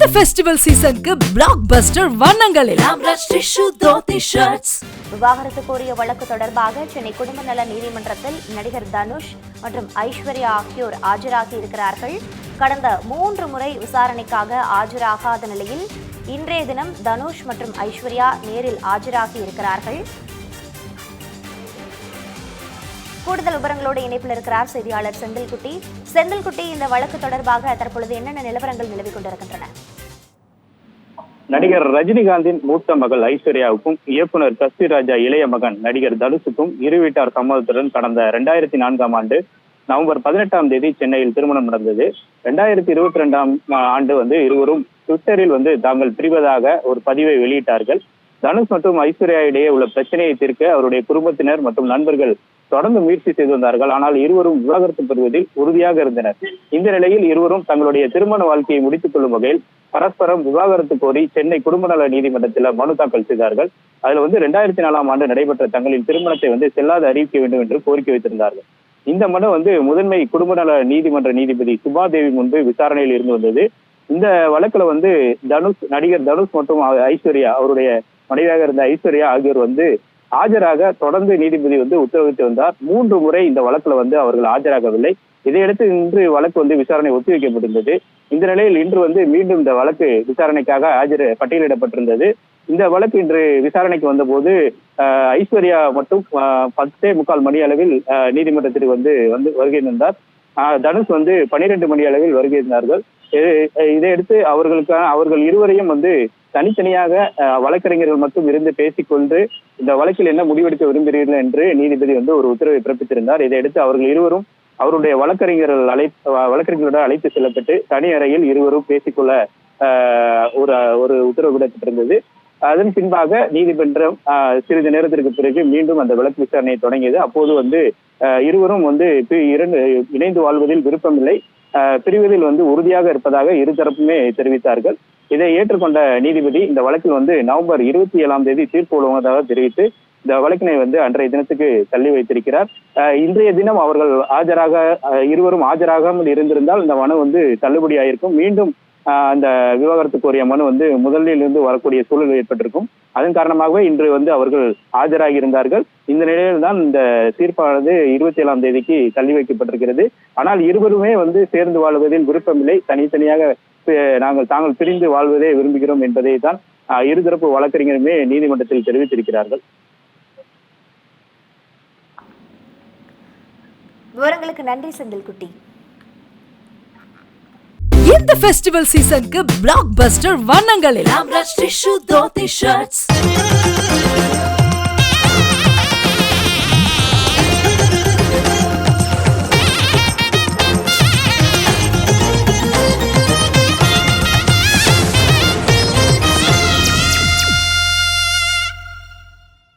இந்த ஃபெஸ்டிவல் சீசனுக்கு பிளாக் பஸ்டர் வண்ணங்களில் விவாகரத்து கோரிய வழக்கு தொடர்பாக சென்னை குடும்ப நல நீதிமன்றத்தில் நடிகர் தனுஷ் மற்றும் ஐஸ்வர்யா ஆகியோர் ஆஜராகி இருக்கிறார்கள். கடந்த மூன்று முறை விசாரணைக்காக ஆஜராகாத நிலையில் இன்றைய தினம் தனுஷ் மற்றும் ஐஸ்வர்யா நேரில் ஆஜராகி இருக்கிறார்கள். கூடுதல் விவரங்களோடு இணைப்பில் இருக்கிறார் செய்தியாளர் செந்தில்குட்டி. செந்தில்குட்டி இந்த வழக்கு தொடர்பாக தற்பொழுது என்னென்ன நிலவரங்கள் நிலவிக் கொண்டிருக்கின்றன? நடிகர் ரஜினிகாந்தின் மூத்த மகள் ஐஸ்வர்யாவுக்கும் இயக்குனர் கஸ்தி ராஜா இளைய மகன் நடிகர் தனுஷுக்கும் இரு வீட்டார் சம்மதத்துடன் கடந்த இரண்டாயிரத்தி நான்காம் ஆண்டு நவம்பர் பதினெட்டாம் தேதி சென்னையில் திருமணம் நடந்தது. ரெண்டாயிரத்தி இருபத்தி ரெண்டாம் ஆண்டு வந்து இருவரும் ட்விட்டரில் வந்து தாங்கள் பிரிவதாக ஒரு பதிவை வெளியிட்டார்கள். தனுஷ் மற்றும் ஐஸ்வர்யா இடையே உள்ள பிரச்சனையை தீர்க்க அவருடைய குடும்பத்தினர் மற்றும் நண்பர்கள் தொடர்ந்து முயற்சி செய்து வந்தார்கள். ஆனால் இருவரும் விவாகரத்து பெறுவதில் உறுதியாக இருந்தனர். இந்த நிலையில் இருவரும் தங்களுடைய திருமண வாழ்க்கையை முடித்துக் கொள்ளும் வகையில் பரஸ்பரம் விவாகரத்து கோரி சென்னை குடும்ப நல நீதிமன்றத்தில் மனு தாக்கல் செய்தார்கள். அதுல வந்து ரெண்டாயிரத்தி நாலாம் ஆண்டு நடைபெற்ற தங்களின் திருமணத்தை வந்து செல்லாது அறிவிக்க வேண்டும் என்று கோரிக்கை வைத்திருந்தார்கள். இந்த மனு வந்து முதன்மை குடும்ப நல நீதிமன்ற நீதிபதி சுபாதேவி முன்பு விசாரணையில் இருந்து வந்தது. இந்த வழக்குல வந்து தனுஷ் நடிகர் தனுஷ் மற்றும் ஐஸ்வர்யா அவருடைய மனைவியாக இருந்த ஐஸ்வர்யா ஆகியோர் வந்து ஆஜராக தொடர்ந்து நீதிபதி வந்து உத்தரவிட்டு வந்தார். மூன்று முறை இந்த வழக்குல வந்து அவர்கள் ஆஜராகவில்லை. இதையடுத்து இன்று வழக்கு வந்து விசாரணை ஒத்திவைக்கப்பட்டிருந்தது இந்த நிலையில் இன்று வந்து மீண்டும் இந்த வழக்கு விசாரணைக்காக ஆஜர் பட்டியலிடப்பட்டிருந்தது. இந்த வழக்கு இன்று விசாரணைக்கு வந்தபோது ஐஸ்வர்யா மட்டும் பத்தே முக்கால் மணி அளவில் நீதிமன்றத்திற்கு வந்து வந்து வருகை தந்தார். தனுஷ் வந்து பனிரெண்டு மணி அளவில் வருகை இருந்தார்கள் இதையடுத்து அவர்களுக்கான அவர்கள் இருவரையும் வந்து தனித்தனியாக வழக்கறிஞர்கள் மட்டும் இருந்து பேசிக்கொண்டு இந்த வழக்கில் என்ன முடிவெடுக்க விரும்புகிறீர்கள் என்று நீதிபதி வந்து ஒரு உத்தரவை பிறப்பித்திருந்தார். இதையடுத்து அவர்கள் இருவரும் அவருடைய வழக்கறிஞர்கள் அழை வழக்கறிஞர்களோட அழைத்து செல்லப்பட்டு தனி அறையில் இருவரும் பேசிக்கொள்ள ஒரு ஒரு உத்தரவு விடப்பட்டிருந்தது. அதன் பின்பாக நீதிமன்றம் சிறிது நேரத்திற்கு பிறகு மீண்டும் அந்த வழக்கு விசாரணையை தொடங்கியது. அப்போது வந்து இருவரும் வந்து இரண்டு இணைந்து வாழ்வதில் விருப்பமில்லை. பிரிவதில் வந்து உறுதியாக இருப்பதாக இருதரப்புமே தெரிவித்தார்கள். இதை ஏற்றுக்கொண்ட நீதிபதி இந்த வழக்கில் வந்து நவம்பர் இருபத்தி ஏழாம் தேதி தீர்ப்பு வழங்குவதாக தெரிவித்து இந்த வழக்கினை வந்து அன்றைய தினத்துக்கு தள்ளி வைத்திருக்கிறார். இன்றைய தினம் அவர்கள் ஆஜராக இருவரும் ஆஜராகாமல் இருந்திருந்தால் இந்த மனு வந்து தள்ளுபடி ஆயிருக்கும் மீண்டும் அந்த விவகாரத்துக்குரிய மனு வந்து முதலில் இருந்து வரக்கூடிய சூழல் ஏற்பட்டிருக்கும். அதன் காரணமாகவே இன்று வந்து அவர்கள் ஆஜராகி இருந்தார்கள் இந்த நிலையில் தான் இந்த தீர்ப்பானது இருபத்தி ஏழாம் தேதிக்கு தள்ளி வைக்கப்பட்டிருக்கிறது. ஆனால் இருவருமே வந்து சேர்ந்து வாழ்வதில் விருப்பமில்லை. தனித்தனியாக நாங்கள் தாங்கள் பிரிந்து வாழ்வதே விரும்புகிறோம் என்பதை தான் இருதரப்பு வழக்கறிஞருமே நீதிமன்றத்தில் தெரிவித்திருக்கிறார்கள். விவரங்களுக்கு நன்றி செந்தில்குட்டி. இந்த ஃபெஸ்டிவல் சீசனுக்கு பிளாக் பஸ்டர் வண்ணங்களில் ஆம்ரஷ் டிஷ்யூ தோத்தி ஷர்ட்ஸ்